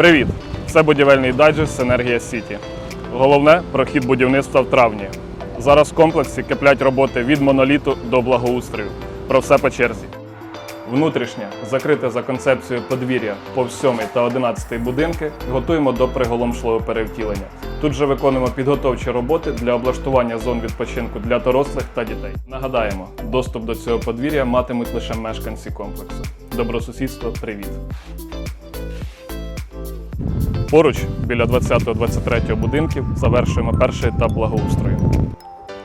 Привіт! Це будівельний дайджест Енергія Сіті. Головне прохід будівництва в травні. Зараз в комплексі киплять роботи від моноліту до благоустрою. Про все по черзі. Внутрішнє, закрите за концепцією подвір'я по 7 та 11 будинки, готуємо до приголомшливого перевтілення. Тут же виконуємо підготовчі роботи для облаштування зон відпочинку для дорослих та дітей. Нагадаємо, доступ до цього подвір'я матимуть лише мешканці комплексу. Добросусідство, привіт! Поруч, біля 20-23 будинків, завершуємо перший етап благоустрою.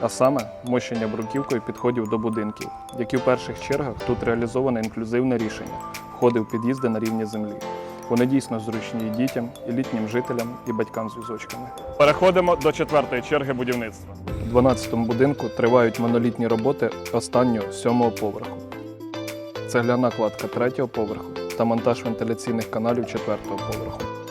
А саме мощення бруківкою підходів до будинків, які в перших чергах тут реалізоване інклюзивне рішення, входи в під'їзди на рівні землі. Вони дійсно зручні і дітям, і літнім жителям, і батькам з візочками. Переходимо до четвертої черги будівництва. У 12-му будинку тривають монолітні роботи останнього сьомого поверху. Цегляна кладка третього поверху та монтаж вентиляційних каналів четвертого поверху.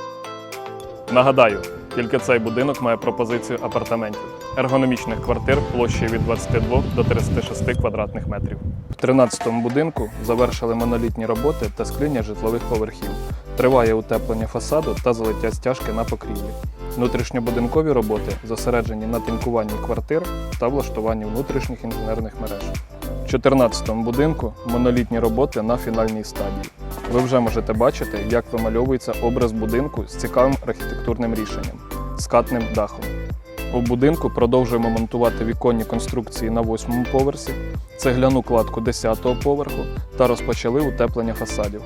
Нагадаю, тільки цей будинок має пропозицію апартаментів, ергономічних квартир площею від 22 до 36 квадратних метрів. В 13-му будинку завершили монолітні роботи та скління житлових поверхів. Триває утеплення фасаду та залиття стяжки на покрівлі. Внутрішньобудинкові роботи зосереджені на тинкуванні квартир та влаштуванні внутрішніх інженерних мереж. В 14-му будинку монолітні роботи на фінальній стадії. Ви вже можете бачити, як вимальовується образ будинку з цікавим архітектурним рішенням скатним дахом. У будинку продовжуємо монтувати віконні конструкції на восьмому поверсі, цегляну кладку 10-го поверху та розпочали утеплення фасадів.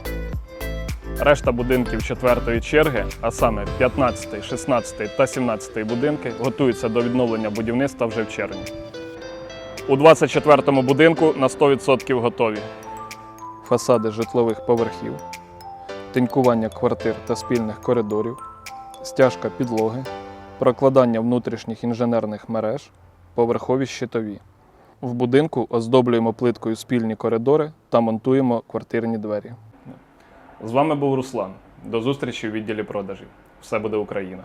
Решта будинків четвертої черги, а саме 15, 16 та 17 будинки, готуються до відновлення будівництва вже в червні. У 24-му будинку на 100% готові. Фасади житлових поверхів, тинькування квартир та спільних коридорів, стяжка підлоги, прокладання внутрішніх інженерних мереж, поверхові щитові. В будинку оздоблюємо плиткою спільні коридори та монтуємо квартирні двері. З вами був Руслан. До зустрічі у відділі продажів. Все буде Україна!